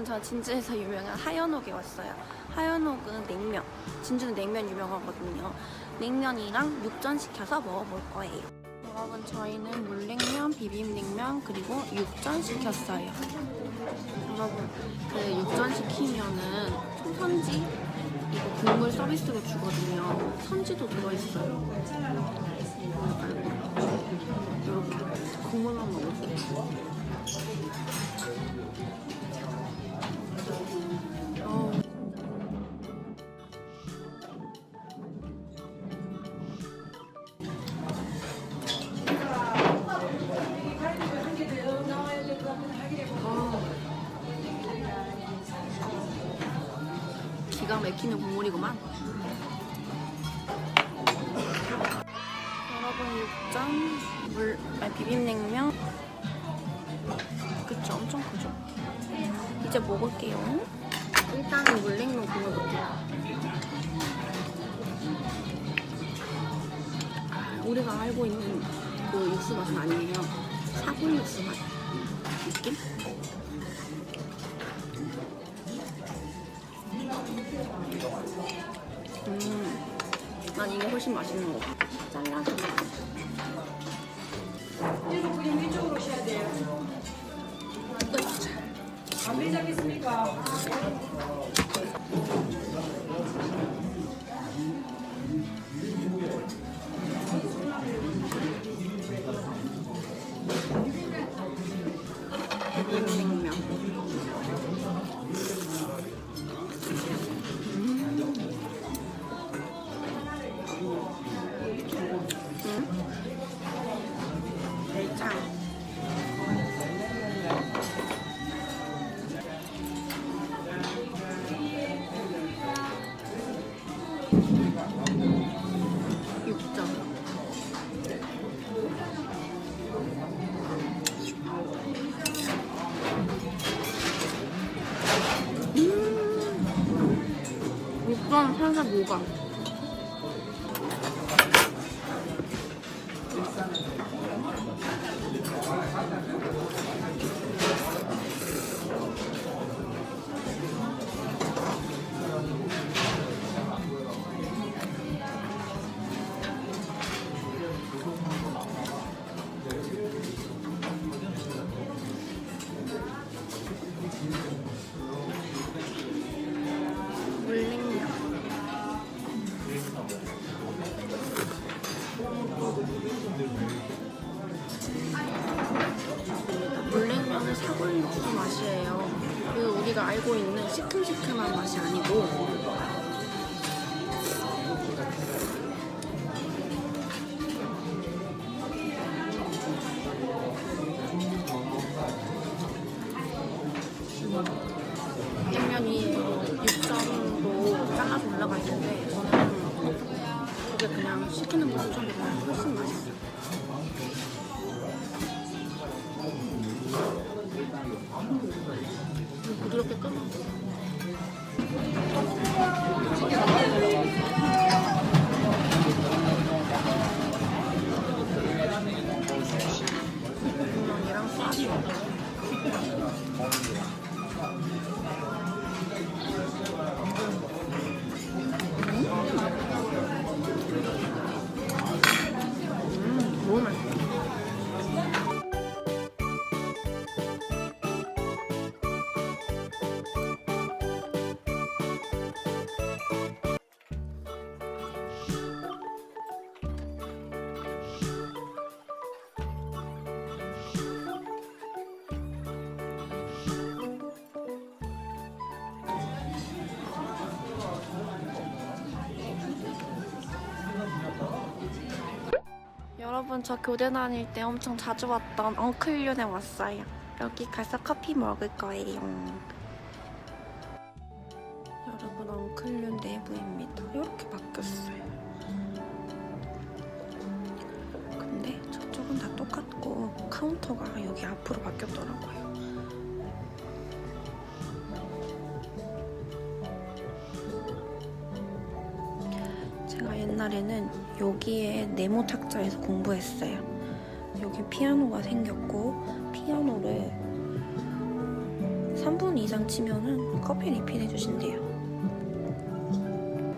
여러분 저 진주에서 유명한 하연옥에 왔어요. 하연옥은 냉면. 진주는 냉면 유명하거든요. 냉면이랑 육전 시켜서 먹어볼 거예요. 여러분 저희는 물냉면, 비빔냉면 그리고 육전 시켰어요. 여러분 그 육전 시키면은 선지 이거 국물 서비스로 주거든요. 선지도 들어있어요. 이렇게 국물만 먹을게요. 막히는 국물이구만. 여러분 육전 물 아니 비빔냉면 그쵸 엄청 크죠. 이제 먹을게요. 일단은 물냉면. 아, 우리가 알고 있는 그 육수 맛은 아니에요. 사골 육수 맛 느낌? 음, 난 이게 훨씬 맛있는 거 같아. 잘라서 육전 살살 시키는 물전 여러분 저 교대 다닐 때 엄청 자주 왔던 엉클륜에 왔어요. 여기 가서 커피 먹을 거예요. 여러분 엉클륜 내부입니다. 이렇게 바뀌었어요. 근데 저쪽은 다 똑같고 카운터가 여기 앞으로 바뀌었더라고요. 옛날에는 여기에 네모 탁자에서 공부했어요. 여기 피아노가 생겼고 피아노를 3분 이상 치면은 커피 리필 해 주신대요.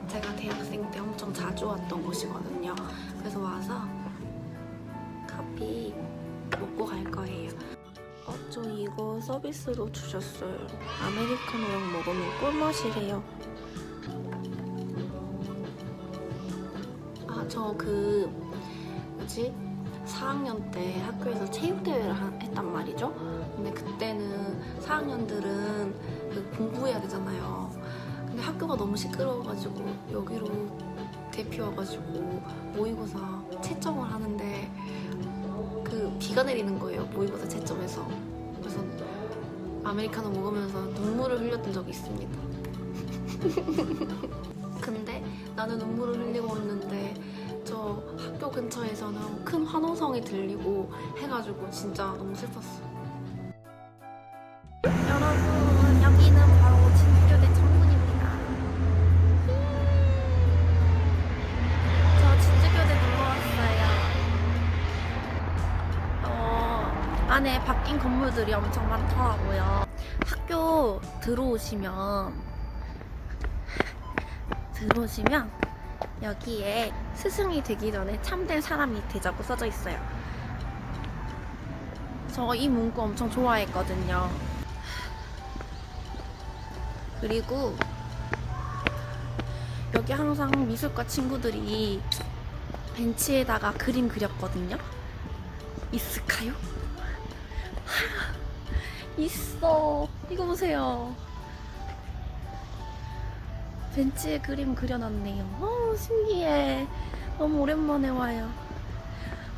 제가 대학생 때 엄청 자주 왔던 곳이거든요. 그래서 와서 커피 먹고 갈 거예요. 어, 저 이거 서비스로 주셨어요. 아메리카노랑 먹으면 꿀맛이래요. 저 그, 뭐지? 4학년 때 학교에서 체육대회를 하- 했단 말이죠. 근데 그때는 4학년들은 그 공부해야 되잖아요. 근데 학교가 너무 시끄러워가지고 여기로 대표 와가지고 모의고사 채점을 하는데 그 비가 내리는 거예요. 모의고사 채점에서. 그래서 아메리카노 먹으면서 눈물을 흘렸던 적이 있습니다. 근데 나는 눈물을 흘리고 있는데 저 학교 근처에서는 큰 환호성이 들리고 해가지고 진짜 너무 슬펐어. 여러분 여기는 바로 진주교대 청문입니다. 저 진주교대 놀러 왔어요. 어, 안에 바뀐 건물들이 엄청 많더라고요. 학교 들어오시면 들어오시면 여기에 스승이 되기 전에 참된 사람이 되자고 써져 있어요. 저 이 문구 엄청 좋아했거든요. 그리고 여기 항상 미술과 친구들이 벤치에다가 그림 그렸거든요. 있을까요? 있어. 이거 보세요. 벤치에 그림 그려놨네요. 어, 신기해. 너무 오랜만에 와요.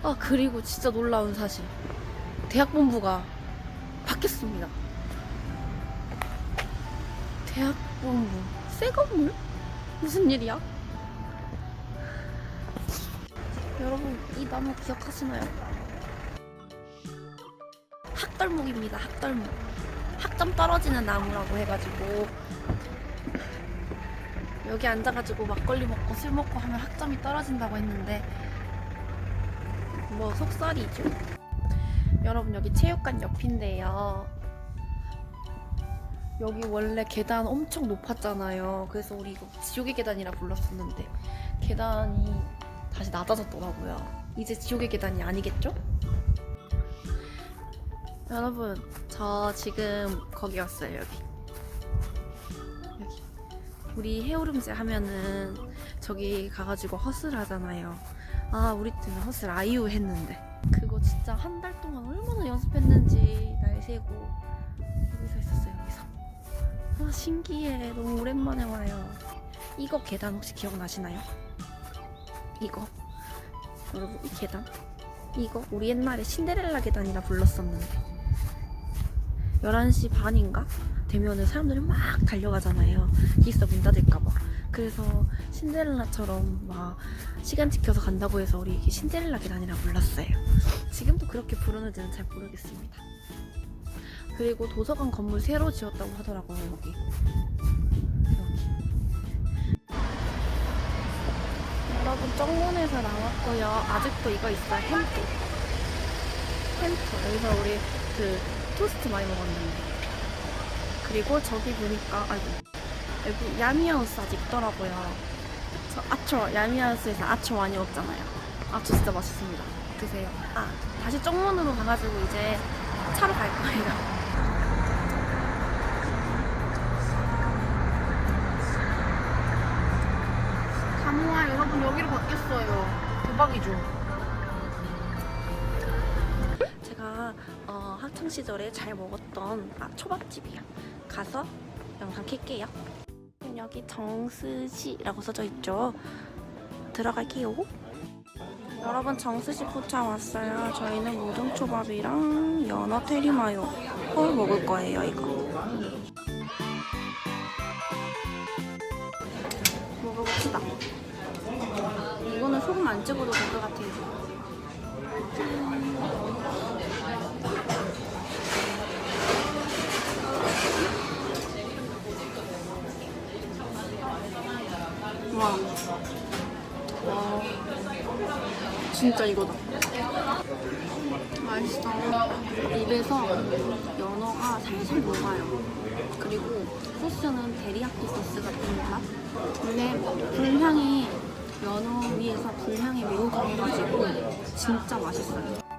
아, 그리고 진짜 놀라운 사실. 대학본부가 바뀌었습니다. 대학본부. 새 건물? 무슨 일이야? 여러분, 이 나무 기억하시나요? 학덜목입니다, 학덜목. 학점 떨어지는 나무라고 해가지고 여기 앉아가지고 막걸리 먹고 술 먹고 하면 학점이 떨어진다고 했는데 뭐 속설이죠. 여러분 여기 체육관 옆인데요. 여기 원래 계단 엄청 높았잖아요. 그래서 우리 이거 지옥의 계단이라 불렀었는데 계단이 다시 낮아졌더라고요. 이제 지옥의 계단이 아니겠죠? 여러분 저 지금 거기 왔어요 여기. 우리 헤어룸즈 하면은 저기 가가지고 허슬 하잖아요. 아 우리 때는 허슬 아이유 했는데 그거 진짜 한 달 동안 얼마나 연습했는지 날 세고 여기서 했었어요 여기서. 아 신기해 너무 오랜만에 와요. 이거 계단 혹시 기억나시나요? 이거 여러분 이 계단 이거 우리 옛날에 신데렐라 계단이라 불렀었는데 11시 반인가? 되면은 사람들이 막 달려가잖아요. 기숙사 문 닫을까봐. 그래서 신데렐라처럼 막 시간 지켜서 간다고 해서 우리 이게 신데렐라 계단이라 불렀어요. 지금도 그렇게 부르는지는 잘 모르겠습니다. 그리고 도서관 건물 새로 지었다고 하더라고요, 여기. 여러분, 정문에서 나왔고요. 아직도 이거 있어요, 햄토. 햄토. 여기서 우리 그 토스트 많이 먹었는데. 그리고 저기 보니까 아이고 여기 야미하우스 아직 있더라고요. 저 아초 야미하우스에서 아초 많이 먹잖아요. 아초 진짜 맛있습니다. 드세요. 아 다시 정문으로 가가지고 이제 차로 갈 거예요. 가모아 여러분 여기로 바뀌었어요. 대박이죠. 제가 어, 학창 시절에 잘 먹었던 아, 초밥집이야. 가서 영상 킬게요. 여기 정스시라고 써져 있죠. 들어갈게요. 여러분 정스시 포차 왔어요. 저희는 무등초밥이랑 연어 테리마요 홀 먹을 거예요. 이거. 먹어봅시다. 이거는 소금 안 찍어도 될 것 같아요. 와. 진짜 이거다. 맛있어. 입에서 연어가 살살 녹아요. 그리고 소스는 데리야끼 소스 같은 맛. 근데 불향이 연어 위에서 불향이 매우 강해가지고 진짜 맛있어요.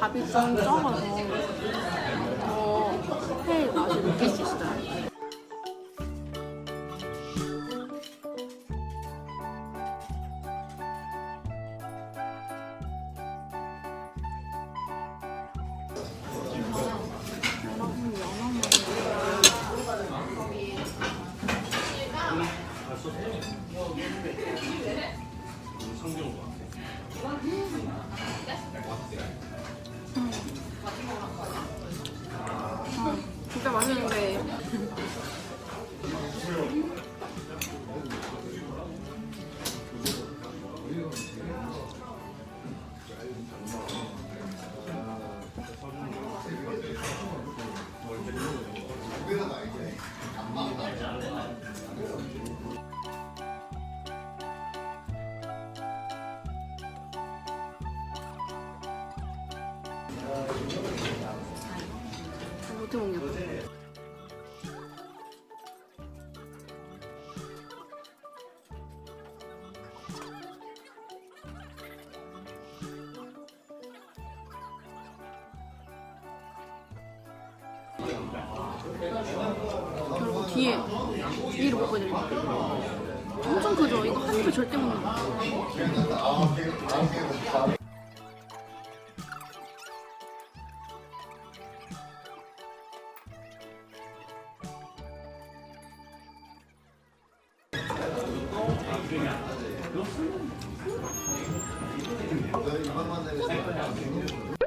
밥이 좀 적어서 더회 맛을 느낄 수 있어요. 그리고 뒤에 뒤로 보여드릴게요 엄청 크죠? 이거 한 입에 절대 못 먹어 여러분 저 아까 밥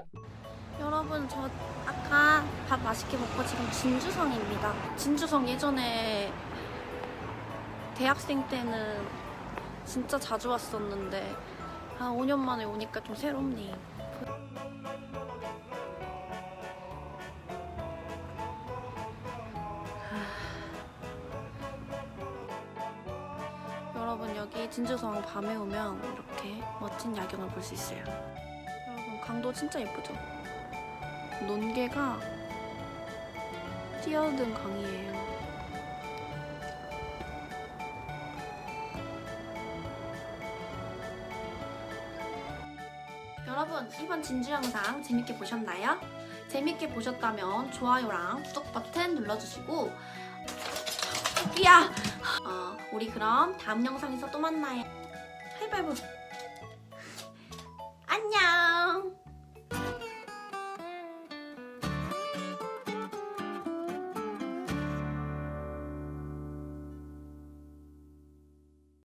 맛있게 먹고 지금 진주성입니다. 진주성 예전에 대학생 때는 진짜 자주 왔었는데 한 5년 만에 오니까 좀 새롭네요. 여러분 여기 진주성 밤에 오면 이렇게 멋진 야경을 볼 수 있어요. 여러분 강도 진짜 예쁘죠? 논개가 뛰어든 강이에요. 여러분 이번 진주 영상 재밌게 보셨나요? 재밌게 보셨다면 좋아요랑 구독 버튼 눌러주시고 야! 어, 우리 그럼 다음 영상에서 또 만나요. 하이파이브!